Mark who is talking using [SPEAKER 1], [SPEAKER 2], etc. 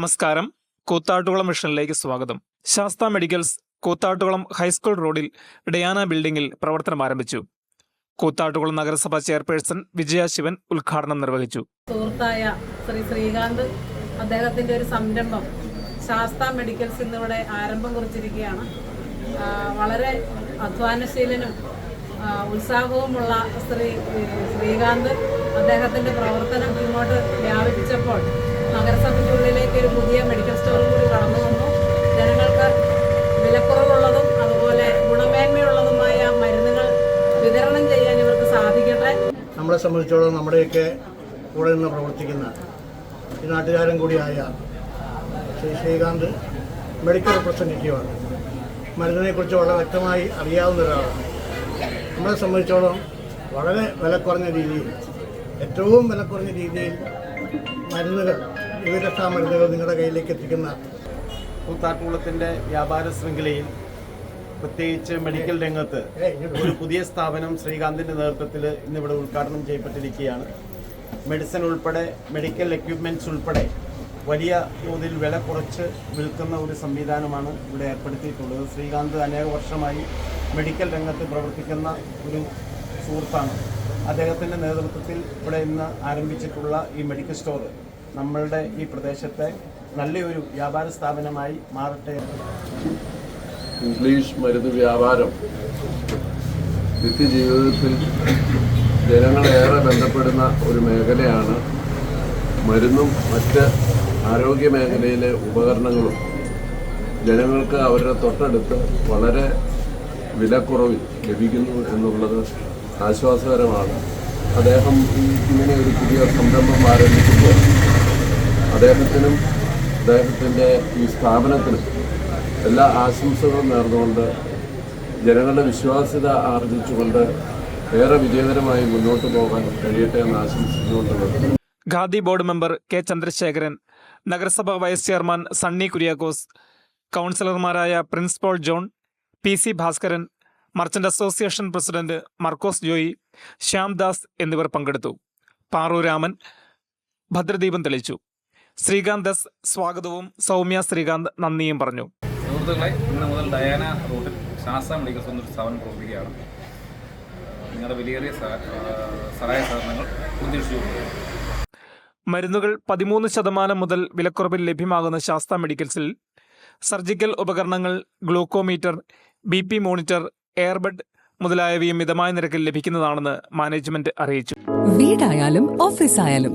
[SPEAKER 1] നമസ്കാരം. കൂത്താട്ടുകുളം മിഷനിലേക്ക് സ്വാഗതം. Sastha medicals Koothattukulam high school റോഡിൽ ഡയാന ബിൽഡിംഗിൽ പ്രവർത്തനം ആരംഭിച്ചു. കൂത്താട്ടുകുളം നഗരസഭ ചെയർപേഴ്സൺ വിജയ ശിവൻ ഉദ്ഘാടനം നിർവഹിച്ചു.
[SPEAKER 2] സുഹൃത്തായ ശ്രീ ശ്രീകാന്ത് അദ്ദേഹത്തിന്റെ ഒരു സംരംഭം ശാസ്ത മെഡിക്കൽസ് ഇന്നിവിടെ ആരംഭം കുറിച്ചിരിക്കുകയാണ്. വളരെ അധ്വാനശീലനും ഉത്സാഹവുമുള്ള ശ്രീ ശ്രീകാന്ത് അദ്ദേഹത്തിന്റെ പ്രവർത്തനം ഇങ്ങോട്ട് വ്യാപിപ്പിച്ചപ്പോൾ നഗരസഭയ്ക്കുള്ളിലേക്ക് ഒരു പുതിയ മെഡിക്കൽ സ്റ്റോർ കൂടി കടന്നു വന്നു. ജനങ്ങൾക്ക് വിലക്കുറവുള്ളതും അതുപോലെ ഗുണമേന്മയുള്ളതുമായ മരുന്നുകൾ വിതരണം ചെയ്യാൻ ഇവർക്ക് സാധിക്കട്ടെ.
[SPEAKER 3] നമ്മളെ സംബന്ധിച്ചോളം നമ്മുടെയൊക്കെ കൂടെ നിന്ന് പ്രവർത്തിക്കുന്ന ഈ നാട്ടുകാരൻ കൂടിയായ ശ്രീ ശ്രീകാന്ത് മെഡിക്കൽ റിപ്രസെന്റേറ്റീവാണ് മരുന്നിനെക്കുറിച്ച് വളരെ വ്യക്തമായി അറിയാവുന്ന ഒരാളാണ്. നമ്മളെ സംബന്ധിച്ചോളം വളരെ വില കുറഞ്ഞ രീതിയിൽ ഏറ്റവും വില കുറഞ്ഞ രീതിയിൽ മരുന്നുകൾ വിവിധ മരുന്നുകൾ നിങ്ങളുടെ കയ്യിലേക്ക് എത്തിക്കുന്ന
[SPEAKER 4] കൂത്താട്ടുകുളത്തിന്റെ വ്യാപാര ശൃംഖലയിൽ പ്രത്യേകിച്ച് മെഡിക്കൽ രംഗത്ത് ഒരു പുതിയ സ്ഥാപനം ശ്രീകാന്തിന്റെ നേതൃത്വത്തിൽ ഇന്നിവിടെ ഉദ്ഘാടനം ചെയ്യപ്പെട്ടിരിക്കുകയാണ്. മെഡിസിൻ ഉൾപ്പെടെ മെഡിക്കൽ എക്യുപ്മെന്റ്സ് ഉൾപ്പെടെ വലിയ തോതിൽ വില കുറച്ച് വിൽക്കുന്ന ഒരു സംവിധാനമാണ് ഇവിടെ ഏർപ്പെടുത്തിയിട്ടുള്ളത്. ശ്രീകാന്ത് അനേക വർഷമായി മെഡിക്കൽ രംഗത്ത് പ്രവർത്തിക്കുന്ന ഒരു സുഹൃത്താണ്. അദ്ദേഹത്തിന്റെ നേതൃത്വത്തിൽ ഇവിടെ ഇന്ന് ആരംഭിച്ചിട്ടുള്ള ഈ മെഡിക്കൽ സ്റ്റോർ. നമ്മളുടെ ഈ പ്രദേശത്തെ നല്ലൊരു വ്യാപാര സ്ഥാപനമായി മാറട്ടെ.
[SPEAKER 5] ഇംഗ്ലീഷ് മരുന്ന് വ്യാപാരം നിത്യജീവിതത്തിൽ ജനങ്ങളേറെ ബന്ധപ്പെടുന്ന ഒരു മേഖലയാണ് മരുന്നും മറ്റ് ആരോഗ്യ മേഖലയിലെ ഉപകരണങ്ങളും. ജനങ്ങൾക്ക് അവരുടെ തൊട്ടടുത്ത് വളരെ വിലക്കുറവിൽ ലഭിക്കുന്നു എന്നുള്ളത് ആശ്വാസകരമാണ്. അദ്ദേഹം ഇങ്ങനെ ഒരു പുതിയ സംരംഭം ആരംഭിക്കുമ്പോൾ അദ്ദേഹത്തിനും അദ്ദേഹത്തിന്റെ ഈ സ്ഥാപനത്തിനും എല്ലാ ആശംസകളും നേർന്നുകൊണ്ട് ജനങ്ങളുടെ വിശ്വാസ്യത ആർജിച്ചുകൊണ്ട് ഏറെ വിജയകരമായി മുന്നോട്ട് പോകാൻ കഴിയട്ടെ എന്ന് ആശംസിച്ചുകൊണ്ട്
[SPEAKER 1] Khadi board member K Chandrasekharan നഗരസഭ വൈസ് ചെയർമാൻ സണ്ണി കുര്യാക്കോസ് കൗൺസിലർമാരായ Prince Paul John P C Bhaskaran merchant association president Markose Joy Shyamdas എന്നിവർ പങ്കെടുത്തു. പാറു രാമൻ ഭദ്രദീപം തെളിച്ചു ശ്രീകാന്ത് എസ് സ്വാഗതവും സൗമ്യ ശ്രീകാന്ത് നന്ദിയും പറഞ്ഞു.
[SPEAKER 6] സുഹൃത്തുക്കളെ ഇന്ന് മുതൽ ഡയാന റോഡിൽ ശാസ്ത്ര മെഡിക്കൽ എന്നൊരു സ്ഥാപനം പ്രവർത്തിക്കുകയാണ്. നിങ്ങളുടെ വലിയ സഹായ സഹകരണങ്ങൾ പ്രതീക്ഷിച്ചുകൊള്ളുന്നു
[SPEAKER 1] മരുന്നുകൾ പതിമൂന്ന് ശതമാനം മുതൽ വിലക്കുറവിൽ ലഭ്യമാകുന്ന ശാസ്ത്ര മെഡിക്കൽസിൽ സർജിക്കൽ ഉപകരണങ്ങൾ glucometer B P monitor air bed മുതലായവയും മിതമായ നിരക്കിൽ ലഭിക്കുന്നതാണെന്ന് മാനേജ്മെന്റ് അറിയിച്ചു.
[SPEAKER 7] വീടായാലും ഓഫീസായാലും